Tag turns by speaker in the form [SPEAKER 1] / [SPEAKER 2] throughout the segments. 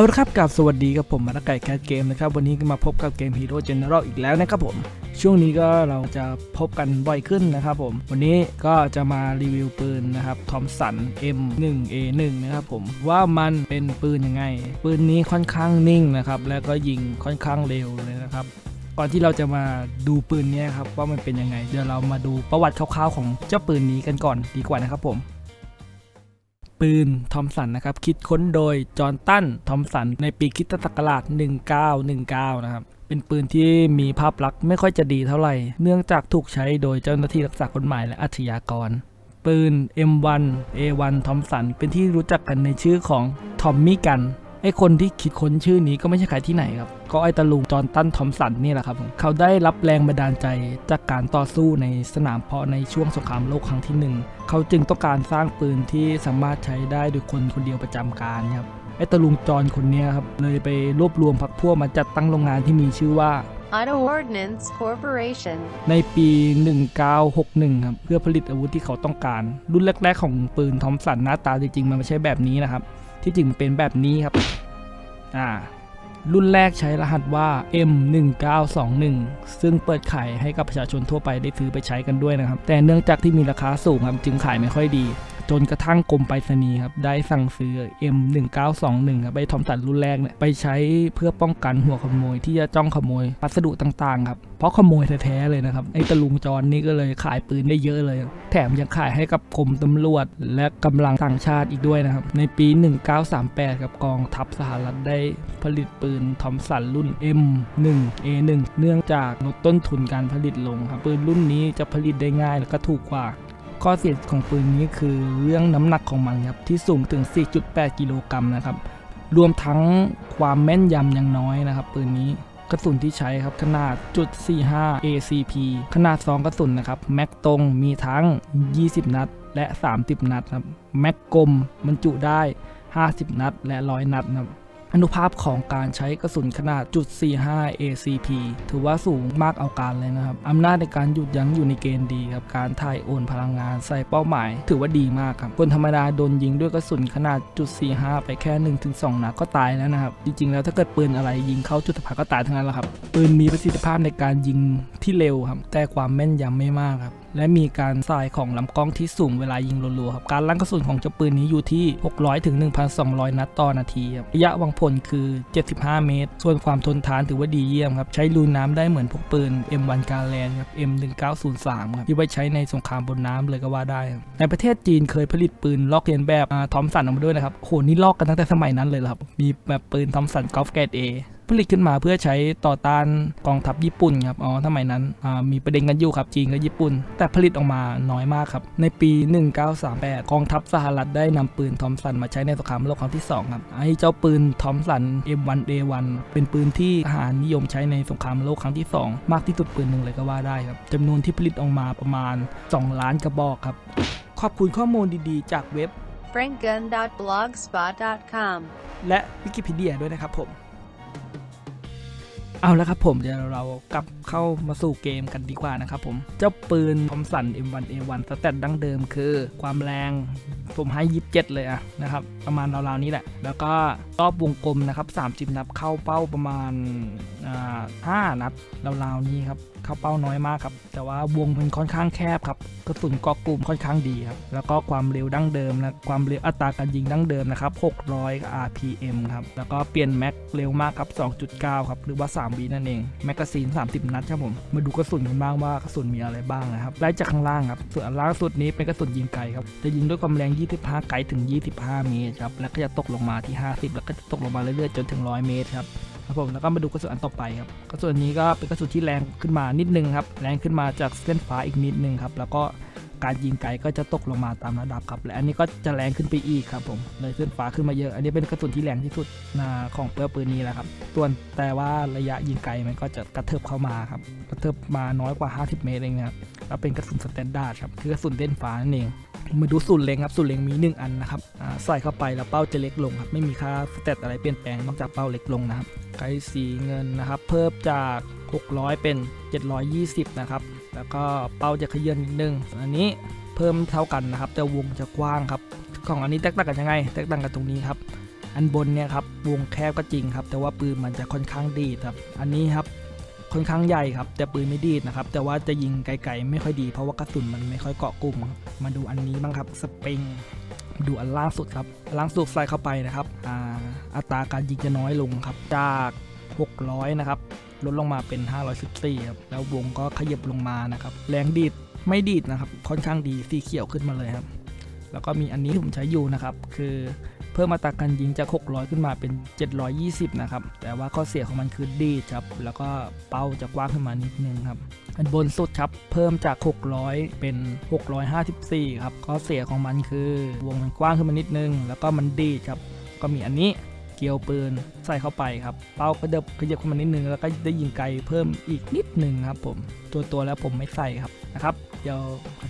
[SPEAKER 1] เอาละครับกับสวัสดีกับผมมาตะไก่แคทเกมนะครับวันนี้ก็มาพบกับเกม Hero General อีกแล้วนะครับผมช่วงนี้ก็เราจะพบกันบ่อยขึ้นนะครับผมวันนี้ก็จะมารีวิวปืนนะครับทอมสัน M1A1 นะครับผมว่ามันเป็นปืนยังไง ปืนนี้ค่อนข้างนิ่งนะครับแล้วก็ยิงค่อนข้างเร็วเลยนะครับก่อนที่เราจะมาดูปืนนี้ครับว่ามันเป็นยังไง เดี๋ยวเรามาดูประวัติคร่าวๆของเจ้าปืนนี้กันก่อนดีกว่านะครับผม ปืนทอมสันนะครับ คิดค้นโดยจอห์นตันทอมสันในปีคิตศักราช 1919 นะครับ เป็นปืนที่มีภาพลักษณ์ไม่ค่อยจะดีเท่าไหร่ เนื่องจากถูกใช้โดยเจ้าหน้าที่รักษากฎหมายและอาชญากร ปืน M1 A1 ทอมสันเป็นที่รู้จักกันในชื่อของทอมมี่กัน ไอคนที่คิดค้นชื่อนี้ก็ไม่ใช่ใครที่ไหนครับ ก็ไอตาลุงจอห์นตันทอมสันนี่แหละครับผมเขาได้รับแรงบันดาลใจจากการต่อสู้ในสนามเพาะในช่วงสงครามโลกครั้งที่หนึ่งเขาจึงต้องการสร้างปืนที่สามารถใช้ได้โดยคนคนเดียวประจำการครับไอตาลุงจอห์นคนเนี้ยครับเลยไปรวบรวมพรรคพวกมาจัดตั้งโรงงานที่มีชื่อว่า
[SPEAKER 2] Auto Ordnance Corporation.
[SPEAKER 1] ในปี 1961 ครับ เพื่อผลิตอาวุธที่เขาต้องการ รุ่นแรก ๆ ของปืนทอมสันหน้าตาจริงๆ มันไม่ใช่แบบนี้นะครับ ที่จริงมันเป็นแบบนี้ครับอ่ารุ่นแรกใช้รหัสว่า M1921 ซึ่งเปิดขายให้กับประชาชนทั่วไปได้ซื้อไปใช้กันด้วยนะครับ แต่เนื่องจากที่มีราคาสูงครับจึงขายไม่ค่อยดี จนกระทั่งกรมไปรษณีย์ครับได้สั่งซื้อ M1921 ครับไปทอมสันรุ่นแรกเนี่ยไปใช้เพื่อป้องกันหัวขโมยที่จะจ้องขโมยพัสดุต่างๆครับเพราะขโมยแท้ๆเลยนะครับไอ้ตะลุงจรนี่ก็เลยขายปืนได้เยอะเลย แถมยังขายให้กับกรมตำรวจ และกำลังต่างชาติอีกด้วยนะครับในปี 1938กับกองทัพสหรัฐได้ผลิตปืนทอมสันรุ่น M1A1 เนื่องจากลดต้นทุนการผลิตลงครับปืนรุ่นนี้จะผลิตได้ง่ายและก็ถูกกว่า ข้อเสียของปืนนี้คือเรื่องน้ำหนักของมันครับที่สูงถึง 4.8 กิโลกรัมนะครับ รวมทั้งความแม่นยำยังน้อยนะครับ ปืนนี้กระสุนที่ใช้ครับขนาดจุด45 ACP ขนาด2กระสุนนะครับแม็กตรงมีทั้ง 20 นัด และ 30 นัดครับแม็กกลมบรรจุได้ 50 นัด และ 100 นัดครับ อนุภาพของการใช้กระสุนขนาดจุด45 ACP ถือว่าสูงมากเอาการเลยนะครับ อำนาจในการหยุดยั้งอยู่ในเกณฑ์ดีครับ การถ่ายโอนพลังงานใส่เป้าหมาย ถือว่าดีมากครับ คนธรรมดาโดนยิงด้วยกระสุนขนาดจุด45 ไปแค่ 1-2 นัดก็ตายแล้วนะครับ จริงๆ แล้วถ้าเกิดปืนอะไรยิงเข้าจุดสำคัญก็ตายทั้งนั้นแหละครับ ปืนมีประสิทธิภาพในการยิงที่เร็วครับ แต่ความแม่นยำไม่มากครับและมีการสายของลำกล้องที่สูงเวลายิงรัวๆครับ การลั่นกระสุนของเจ้าปืนนี้อยู่ที่ 600ถึง1,200 นัดต่อนาทีครับ ระยะวางผลคือ 75 เมตร ส่วนความทนทานถือว่าดีเยี่ยมครับ ใช้ลุยน้ำได้เหมือนพวกปืน M1 กาแลนครับ M1903 ครับที่ไว้ใช้ในสงครามบนน้ำเลยก็ว่าได้ ในประเทศจีนเคยผลิตปืนลอกเลียนแบบทอมสันออกมาด้วยนะครับโหนี่ลอกกันตั้งแต่สมัยนั้นเลยครับมีแบบปืนทอมสันกอล์ฟเกตเอ ผลิตขึ้นมาเพื่อใช้ต่อต้านกองทัพญี่ปุ่นครับอ๋อสมัยนั้นอ่ามีประเด็นกันอยู่ครับจีนกับญี่ปุ่น แต่ผลิตออกมาน้อยมากครับ ในปี 1938 กองทัพสหรัฐได้นำปืนทอมสันมาใช้ในสงครามโลกครั้งที่2ครับไอ้เจ้าปืนทอมสัน M1A1 เป็นปืนที่ทหารนิยมใช้ในสงครามโลกครั้งที่ 2 มากที่สุดปืนหนึ่งเลยก็ว่าได้ครับจำนวนที่ผลิตออกมาประมาณ 2 ล้านกระบอกครับ ขอบคุณข้อมูลดีๆ จากเว็บ
[SPEAKER 2] frankgun.blogspot.com.
[SPEAKER 1] และวิกิพีเดียด้วยนะครับผม เอาแล้วครับผมเดี๋ยวเรากลับเข้ามาสู่เกมกันดีกว่านะครับผมเจ้าปืนคอมสัน M1A1 สแตทดั้งเดิมคือ ความแรงผมให้ยิบเจ็ดเลยอะนะครับ ประมาณราวๆนี้แหละ แล้วก็รอบวงกลมนะครับ 30 นับเข้าเป้าประมาณอ่า5นัดราวๆนี้ครับเข้าเป้าน้อยมากครับ แต่ว่าวงมันค่อนข้างแคบครับกระสุนเกาะกลุ่มค่อนข้างดีครับ แล้วก็ความเร็วดั้งเดิมนะความเร็วอัตราการยิงดั้งเดิมนะครับ 600 RPM ครับ แล้วก็เปลี่ยนแม็กเร็วมากครับ 2.9 ครับ หรือว่า 3 วินั่นเอง แมกกาซีน 30 นัดครับผม มาดูกระสุนกันบ้างว่ากระสุนมีอะไรบ้างนะครับ ไล่จากข้างล่างครับ ส่วนอันล่างสุดนี้เป็นกระสุนยิงไกลครับ จะยิงด้วยความแรง 25 ไกลถึง 25 เมตรครับ แล้วก็จะตกลงมาที่ 50 แล้วก็จะตกลงมาเรื่อยๆจนถึง 100 เมตรครับ ครับผมแล้วก็มาดูกระสุนอันต่อไปครับกระสุนนี้ก็เป็นกระสุนที่แรงขึ้นมานิดนึงครับแรงขึ้นมาจากเส้นฟ้าอีกนิดนึงครับแล้วก็การยิงไกลก็จะตกลงมาตามระดับครับและอันนี้ก็จะแรงขึ้นไปอีกครับผมเลยเส้นฟ้าขึ้นมาเยอะ อันนี้เป็นกระสุนที่แรงที่สุดของเปื้อปืนนี้แหละครับส่วนแต่ว่าระยะยิงไกลมันก็จะกระเทิบเข้ามาครับกระเทิบมาน้อยกว่า 50 เมตรเองนะครับแล้วเป็นกระสุนสแตนดาร์ดครับคือกระสุนเส้นฟ้านั่นเอง มาดูสูตรเล็งครับสูตรเล็งมี 1 อันนะครับใส่เข้าไปแล้วเป้าจะเล็กลงครับไม่มีค่าสเตตอะไรเปลี่ยนแปลงนอกจากเป้าเล็กลงนะครับไกด์สีเงินนะครับ เพิ่มจาก 600 เป็น 720 นะครับ แล้วก็เป้าจะขยื่นนิดนึงอันนี้เพิ่มเท่ากันนะครับ แต่วงจะกว้างครับของอันนี้แตกต่างกันยังไงแตกต่างกันตรงนี้ครับอันบนเนี่ยครับวงแคบก็จริงครับ แต่ว่าปืนมันจะค่อนข้างดีครับ อันนี้ครับ ค่อนข้างใหญ่ครับ แต่ปืนไม่ดีดนะครับ แต่ว่าจะยิงไกลๆไม่ค่อยดีเพราะว่ากระสุนมันไม่ค่อยเกาะกลุ่มมาดูอันนี้บ้างครับสปริงดูอันล่างสุดครับล่างสุดใส่เข้าไปนะครับอ่าอัตราการยิงจะน้อยลงครับ จาก 600 นะครับลดลงมาเป็น 514 ครับ แล้ววงก็ขยับลงมานะครับ แรงดีดไม่ดีดนะครับ ค่อนข้างดีสีเขียวขึ้นมาเลยครับ แล้วก็มีอันนี้ผมใช้อยู่นะครับ คือ เพิ่มมาตราการยิงจาก 600 ขึ้นมาเป็น 720 นะครับ แต่ว่าข้อเสียของมันคือดีดครับ แล้วก็เป้าจะกว้างขึ้นมานิดนึงครับ อันบนสุดครับ เพิ่มจาก 600 เป็น 654 ครับ ข้อเสียของมันคือวงมันกว้างขึ้นมานิดนึง แล้วก็มันดีดครับ ก็มีอันนี้เกลียวปืนใส่เข้าไปครับ เป้าก็เดิบขยับขึ้นมานิดนึง แล้วก็ได้ยิงไกลเพิ่มอีกนิดนึงครับผม ตัวตัวแล้วผมไม่ใส่ครับนะครับ เดี๋ยว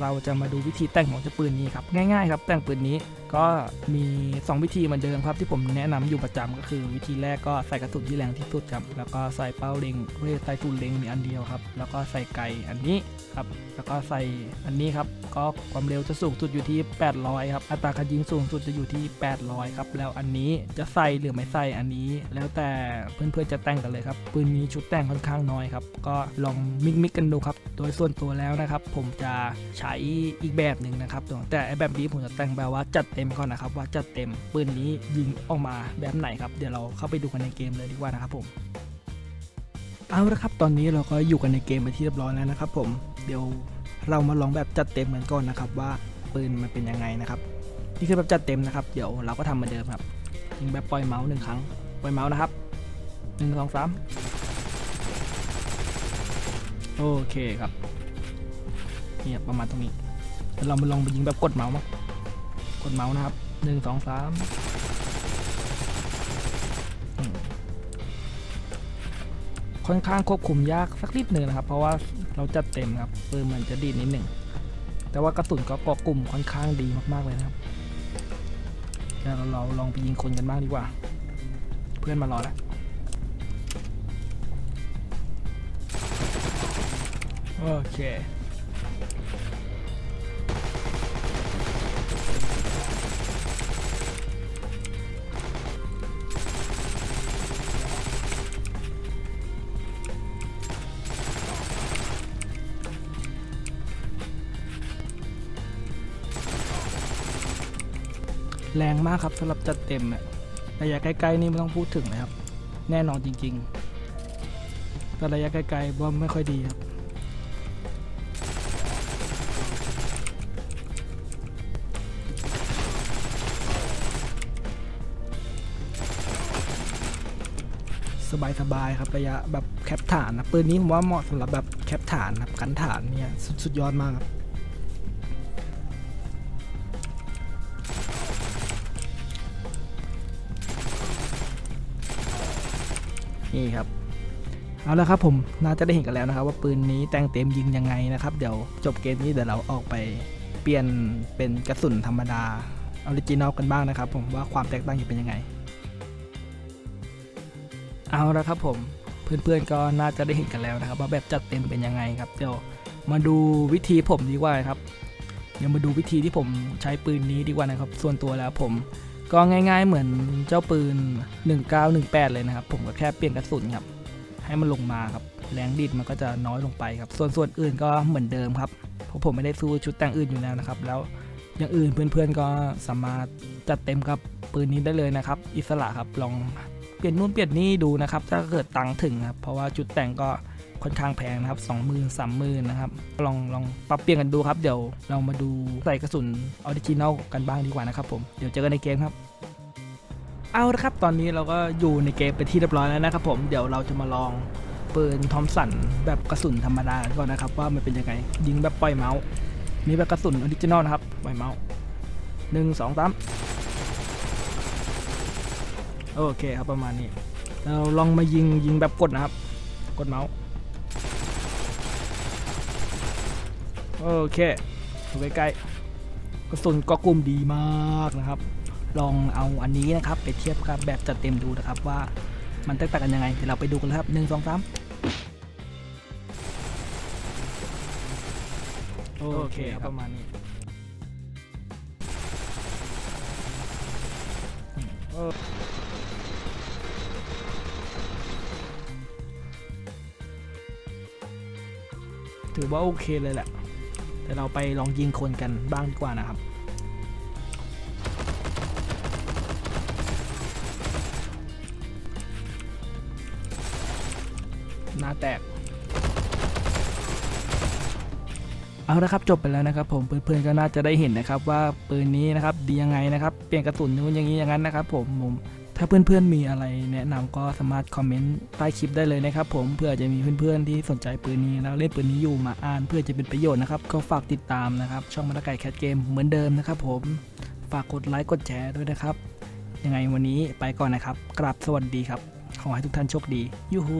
[SPEAKER 1] เราจะมาดูวิธีแต่งของเจ้าปืนนี้ครับ ง่ายๆครับ แต่งปืนนี้ ก็มี 2 วิธีเหมือนเดิมครับที่ผมแนะนำอยู่ประจำก็คือ วิธีแรกก็ใส่กระสุนที่แรงที่สุดครับ แล้วก็ใส่เป้าเล็งเพื่อใส่ทุนเล็งมีอันเดียวครับ แล้วก็ใส่ไกอันนี้ครับ แล้วก็ใส่อันนี้ครับ ก็ความเร็วจะสูงสุดอยู่ที่ 800 ครับ อัตราการยิงสูงสุดจะอยู่ที่ 800 ครับ แล้วอันนี้จะใส่หรือไม่ใส่อันนี้ แล้วแต่เพื่อนๆจะแต่งกันเลยครับ ปืนนี้ชุดแต่งค่อนข้างน้อยครับ ก็ลองมิกมิกกันดูครับ โดยส่วนตัวแล้วนะครับ ผมจะใช้อีกแบบหนึ่งนะครับ แต่แบบนี้ผมจะแต่งแบบว่าจัดต็มก่อนนะครับ ว่าจัดเต็มปืนนี้ยิงออกมาแบบไหนครับ เดี๋ยวเราเข้าไปดูกันในเกมเลยดีกว่านะครับผมเอาละครับ ตอนนี้เราก็อยู่กันในเกมไปที่เรียบร้อยแล้วนะครับ ผมเดี๋ยวเรามาลองแบบจัดเต็มกันก่อนนะครับว่าปืนมันเป็นยังไงนะครับนี่คือแบบจัดเต็มนะครับ เดี๋ยวเราก็ทำเหมือนเดิมครับยิงแบบปล่อยเมาส์หนึ่งครั้งปล่อยเมาส์นะครับหนึ่งสองสามโอเคครับเนี่ยประมาณตรงนี้เดี๋ยวเรามาลองไปยิงแบบกดเมาส์มั้ง กดเมาส์นะครับหนึ่งสองสามค่อนข้างควบคุมยากสักนิดหนึ่งนะครับ เพราะว่าเราจัดเต็มครับปืนมันจะดีนิดหนึ่งแต่ว่ากระสุนก็เกาะกลุ่มค่อนข้างดีมากๆเลยนะครับเดี๋ยวเราเราลองไปยิงคนกันบ้างดีกว่า เพื่อนมารอแล้วโอเค แรงมากครับสำหรับจัดเต็มเนี่ยระยะใกล้ๆนี่ไม่ต้องพูดถึงเลยครับ แน่นอนจริงๆ แต่ระยะไกลๆว่าไม่ค่อยดีครับสบายสบายๆครับระยะแบบแคปฐานนะปืนนี้ผมว่าเหมาะสำหรับแบบแคปฐานครับกันฐานเนี่ยสุดสุดยอดมากครับ นี่ครับเอาละครับผมน่าจะได้เห็นกันแล้วนะครับ ว่าปืนนี้แต่งเต็มยิงยังไงนะครับ เดี๋ยวจบเกมนี้เดี๋ยวเราออกไปเปลี่ยนเป็นกระสุนธรรมดาออริจินอลกันบ้างนะครับ ผมว่าความแตกต่างจะเป็นยังไง เอาละครับผมเพื่อนๆก็น่าจะได้เห็นกันแล้วนะครับ ว่าแบบจัดเต็มเป็นยังไงครับเดี๋ยวมาดูวิธีผมดีกว่าครับเดี๋ยวมาดูวิธีที่ผมใช้ปืนนี้ดีกว่านะครับ ส่วนตัวแล้วผม ก็ง่ายๆเหมือนเจ้าปืน 1918 เลยนะครับ ผมก็แค่เปลี่ยนกระสุนครับ ให้มันลงมาครับ แรงดีดมันก็จะน้อยลงไปครับ ส่วนส่วนอื่นก็เหมือนเดิมครับ เพราะผมไม่ได้สู้ชุดแต่งอื่นอยู่แล้วนะครับ แล้วอย่างอื่นเพื่อนๆก็สามารถจัดเต็มกับปืนนี้ได้เลยนะครับ อิสระครับ ลองเปลี่ยนนู่นเปลี่ยนนี่ดูนะครับ ถ้าเกิดตังค์ถึงครับ เพราะว่าจุดแต่งก็ ค่อนข้างแพงนะครับ2 0 0 0 0 3 0 0 0 0นะครับลองลองปรับเปลี่ยนกันดูครับ เดี๋ยวเรามาดูใส่กระสุนออริจินัลกันบ้างดีกว่านะครับผมเดี๋ยวเจอกันในเกมครับเอาละครับ ตอนนี้เราก็อยู่ในเกมเป็นที่เรียบร้อยแล้วนะครับผมเดี๋ยวเราจะมาลองปืนทอมสันแบบกระสุนธรรมดาก่อนนะครับ ว่ามันเป็นยังไงยิงแบบปล่อยเมาส์มีแบบกระสุนออริจินอลนะครับปล่อยเมาส์หนึ่งสองสามโอเคครับประมาณนี้เราลองมายิงยิงแบบกดนะครับ กดเมาส์ โอเคดูใกล้ๆกระสุนก็กลุ่มดีมากนะครับ ลองเอาอันนี้นะครับ ไปเทียบกับแบบจัดเต็มดูนะครับว่ามันแตกต่างกันยังไงเดี๋ยวเราไปดูกันเลยครับหนึ่งสองสามโอเคครับประมาณนี้อืมโอถือว่าโอเคเลยแหละ แต่เราไปลองยิงคนกันบ้างดีกว่านะครับ หน้าแตก เอาละครับจบไปแล้วนะครับ ผมเพื่อนๆก็น่าจะได้เห็นนะครับ ว่าปืนนี้นะครับดียังไงนะครับ เปลี่ยนกระสุนนู้นอย่างนี้อย่างนั้นนะครับ ผมผม ถ้าเพื่อนๆมีอะไรแนะนำก็สามารถคอมเมนต์ใต้คลิปได้เลยนะครับผมเพื่อจะมีเพื่อนๆที่สนใจปืนนี้แล้วเล่นปืนนี้อยู่มาอ่านเพื่อจะเป็นประโยชน์นะครับก็ฝากติดตามนะครับ ช่องมาตะไก่แคทเกมเหมือนเดิมนะครับผมฝากกดไลค์กดแชร์ด้วยนะครับ ยังไงวันนี้ไปก่อนนะครับ กราบสวัสดีครับ ขอให้ทุกท่านโชคดียูฮู